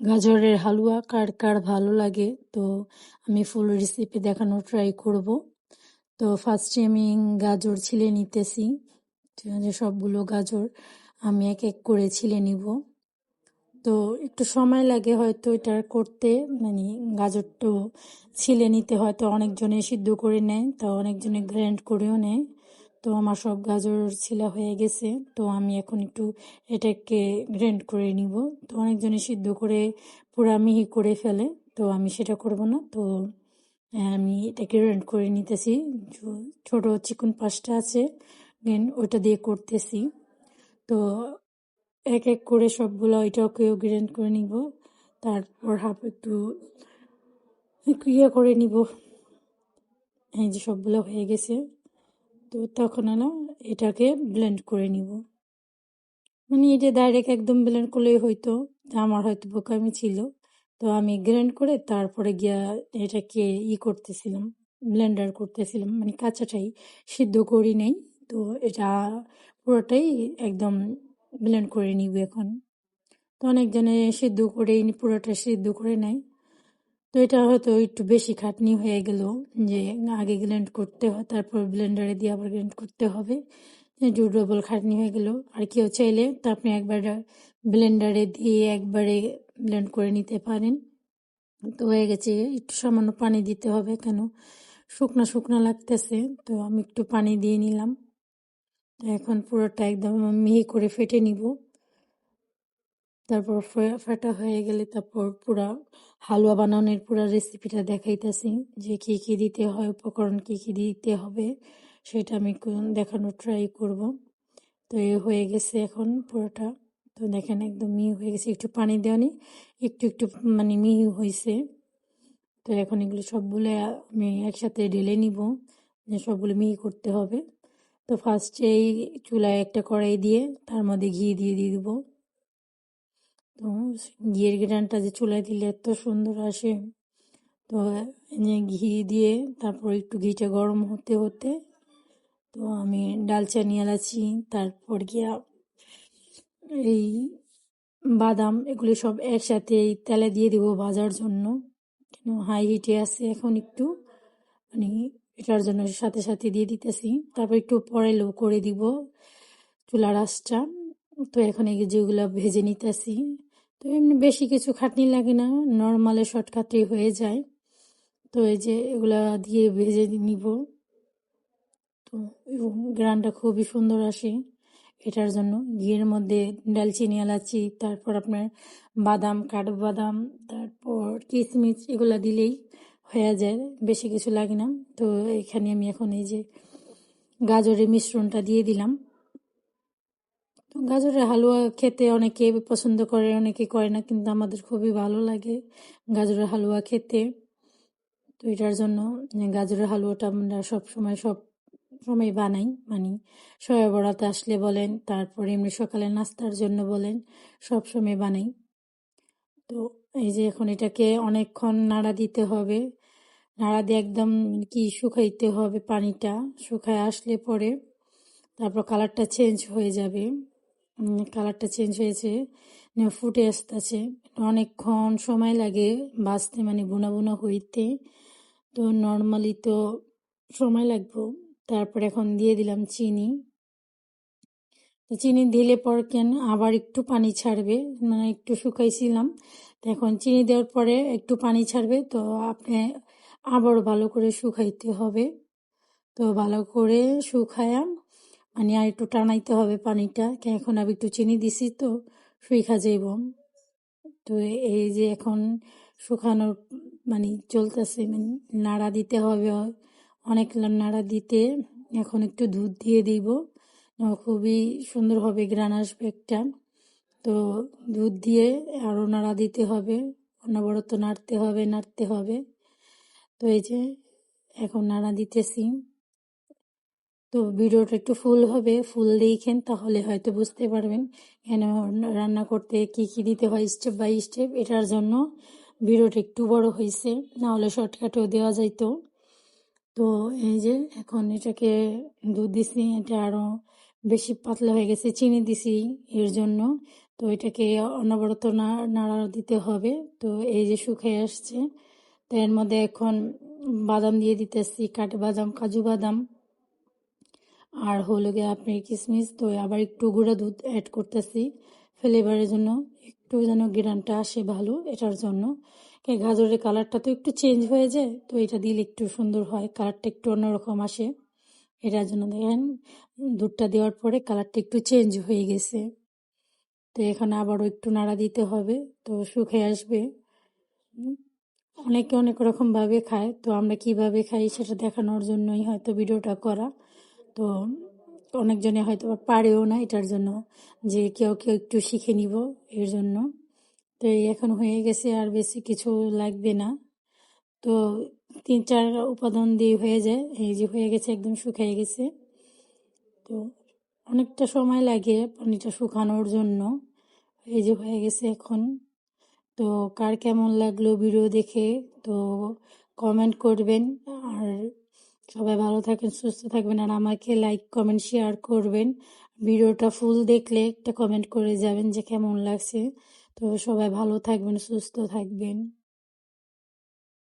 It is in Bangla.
গাজরের হালুয়া, কার কার ভালো লাগে, তো আমি ফুল রেসিপি দেখানোর ট্রাই করব। তো ফার্স্টে আমি গাজর ছিলে নিতেছি সবগুলো গাজর আমি এক এক করে ছিলে নিব। তো একটু সময় লাগে হয়তো এটা করতে মানে গাজরটা ছিলে নিতে হয়তো অনেকজনে সিদ্ধ করে নেয়, তো অনেকজনে গ্র্যান্ড করেও নেয়। তো আমার সব গাজর ছিলা হয়ে গেছে, তো আমি এখন একটু এটাকে গ্র্যান্ড করে নিব। তো অনেকজনে সিদ্ধ করে পুরা মিহি করে ফেলে, তো আমি সেটা করব না, তো আমি এটাকে গ্র্যান্ড করে নিতেছি। ছোট চিকন পাঁচটা আছে ওইটা দিয়ে করতেছি। তো এক এক করে সবগুলো ওইটাকেও গ্র্যান্ড করে নিব, তারপর হাফ একটু ক্রিয়া করে নিব। এই যে সবগুলো হয়ে গেছে। তো তখন হলো এটাকে ব্লেন্ড করে নিব। মানে এটা ডাইরেক্ট একদম ব্লেন্ড করলেই হয়তো আমার হয়তো বোকামি ছিল। তো আমি গ্র্যান্ড করে তারপরে গিয়া এটাকে ই করতেছিলাম ব্লেন্ডার করতেছিলাম মানে কাঁচাটাই সিদ্ধ করি নেই। তো এটা পুরোটাই একদম ব্লেন্ড করে নিব এখন। তো অনেকজনে সিদ্ধ করে পুরোটা সিদ্ধ করে নেয়। তো এটা হয়তো একটু বেশি খাটনি হয়ে গেল যে আগে গ্ল্যান্ড করতে হয় তারপর ব্লেন্ডারে দিয়ে আবার গ্ল্যান্ড করতে হবে। একটু ডবল খাটনি হয়ে গেল। আর কেউ চাইলে তা আপনি একবার ব্লেন্ডারে দিয়ে একবারে ব্লেন্ড করে নিতে পারেন। তো হয়ে গেছে, একটু সামান্য পানি দিতে হবে কেন? শুকনো শুকনো লাগতেছে, তো আমি একটু পানি দিয়ে নিলাম। এখন পুরোটা একদম মিহি করে ফেটে নিব। তারপর ফাটা হয়ে গেলে তারপর পুরা হালুয়া বানানোর পুরা রেসিপিটা দেখাইতেছি যে কি কি দিতে হয়, উপকরণ কি কি দিতে হবে, সেটা আমি দেখানোর ট্রাই করব। তো এ হয়ে গেছে এখন পুরোটা। তো দেখেন একদম মিহি হয়ে গেছে, একটু পানি দেওয়ানি, একটু একটু মানে মিহি হয়েছে তো এখন এগুলো সবগুলো আমি একসাথে ঢেলে নিব, যে সবগুলো মিহি করতে হবে। তো ফার্স্টে এই চুলায় একটা কড়াই দিয়ে তার মধ্যে ঘি দিয়ে দিয়ে দেবো। তো ঘিয়ের গ্রানটা যে চুলায় দিলে এত সুন্দর আসে। তো ঘি দিয়ে তারপর একটু ঘিটা গরম হতে হতে তো আমি ডালচানি এলাচি, তারপর গিয়া এই বাদাম, এগুলি সব একসাথে এই তেলে দিয়ে দিব ভাজার জন্য। কেন হাই হিটে আছে এখন একটু। মানে এটার জন্য সাথে সাথে দিয়ে দিতেছি। তারপর একটু পরে লো করে দিব চুলার আঁচটা। তো এখন এই যেগুলো ভেজে নিতেছি বেশি কিছু খাটনি লাগে না নর্মালে শর্টকাটেই হয়ে যায়। তো এই যে এগুলা দিয়ে ভেজে নিব। তো গ্রানটা খুবই সুন্দর আসে এটার জন্য। ঘিয়ের মধ্যে ডালচিনি, এলাচি, তারপর আপনার বাদাম, কাঠবাদাম, তারপর কিশমিশ এগুলা দিলেই হয়ে যায়, বেশি কিছু লাগে না। তো এখানে আমি এখন এই যে গাজরের মিশ্রণটা দিয়ে দিলাম। গাজরের হালুয়া খেতে অনেকে পছন্দ করে, অনেকে করে না, কিন্তু আমাদের খুবই ভালো লাগে গাজরের হালুয়া খেতে। তো এটার জন্য গাজরের হালুয়াটা আমরা সব সময় সব সময় বানাই মানে সয়া বড়াতে আসলে বলেন, তারপরে এমনি সকালে নাস্তার জন্য বলেন, সব সময় বানাই। তো এই যে এখন এটাকে অনেকক্ষণ নাড়া দিতে হবে, নাড়া দিয়ে একদম কি শুকাইতে হবে পানিটা, শুকায় আসলে পরে তারপর কালারটা চেঞ্জ হয়ে যাবে। কালারটা চেঞ্জ হয়েছে। ফুটে আসতেছে অনেকক্ষণ সময় লাগে বাঁচতে মানে বোনা বোনা হইতে। তো নর্মালি তো সময় লাগবো। তারপর এখন দিয়ে দিলাম চিনি। চিনি দিলে পর কেন? আবার একটু পানি ছাড়বে। মানে একটু শুকাইছিলাম। তো এখন চিনি দেওয়ার পরে একটু পানি ছাড়বে। তো আপনি আবার ভালো করে শুকাইতে হবে। তো ভালো করে শুকায়া মানে আর একটু টানাইতে হবে পানিটা কে এখন আমি একটু চিনি দিছি তো, শুইখা যাইব। তো এই যে এখন শুকানোর মানে চলতেছে মানে নাড়া দিতে হবে, অনেক নাড়া দিতে এখন একটু দুধ দিয়ে দিব। খুবই সুন্দর হবে গ্রান আসবে একটা। তো দুধ দিয়ে আরও নাড়া দিতে হবে, অনবরত নাড়তে হবে নাড়তে হবে। তো এই যে এখন নাড়া দিতেছি। তো ভিডিওটা একটু ফুল হবে, ফুল দেখেন তাহলে হয়তো বুঝতে পারবেন কেন রান্না করতে কি কি দিতে হয় স্টেপ বাই স্টেপ এটার জন্য ভিডিওটা একটু বড় হয়েছে নাহলে শর্টকাটেও দেওয়া যাইতো। তো এই যে এখন এটাকে দুধ দিছি, এটা আরও বেশি পাতলা হয়ে গেছে, চিনি দিছি এর জন্য। তো এটাকে অনবরত না নাড়া দিতে হবে, তো এই যে শুকিয়ে আসছে। তো এর মধ্যে এখন বাদাম দিয়ে দিতেছি, কাঠে বাদাম, কাজু বাদাম। আর হলো গিয়ে আপনি কিশমিশ তো আবার একটু গুঁড়া দুধ অ্যাড করতেছি ফ্লেভারের জন্য। একটু যেন গ্রানটা আসে ভালো, এটার জন্য। গাজরের কালারটা তো একটু চেঞ্জ হয়ে যায়, তো এটা দিলে একটু সুন্দর হয় কালারটা একটু অন্যরকম আসে। এটার জন্য দেখেন, দুধটা দেওয়ার পরে কালারটা একটু চেঞ্জ হয়ে গেছে। তো এখানে আবারও একটু নাড়া দিতে হবে, তো শুকিয়ে আসবে। অনেকে অনেক রকমভাবে খায়, তো আমরা কীভাবে খাই সেটা দেখানোর জন্যই হয়তো ভিডিওটা করা। তো অনেকজনে হয়তো পারেও না এটার জন্য যে কেউ কেউ একটু শিখে নিব এর জন্য। তো এখন হয়ে গেছে আর বেশি কিছু লাগবে না। তো তিন চার উপাদান দিয়ে হয়ে যায়। এই যে হয়ে গেছে, একদম শুকিয়ে গেছে। তো অনেকটা সময় লাগে পানিটা শুকানোর জন্য। এই যে হয়ে গেছে এখন। তো কার কেমন লাগল ভিডিও দেখে তো কমেন্ট করবেন। আর সবাই ভালো থাকেন, সুস্থ থাকবেন আর আমাকে লাইক কমেন্ট শেয়ার করবেন। ভিডিওটা ফুল দেখলে একটা কমেন্ট করে যাবেন যে কেমন লাগছে। তো সবাই ভালো থাকবেন, সুস্থ থাকবেন।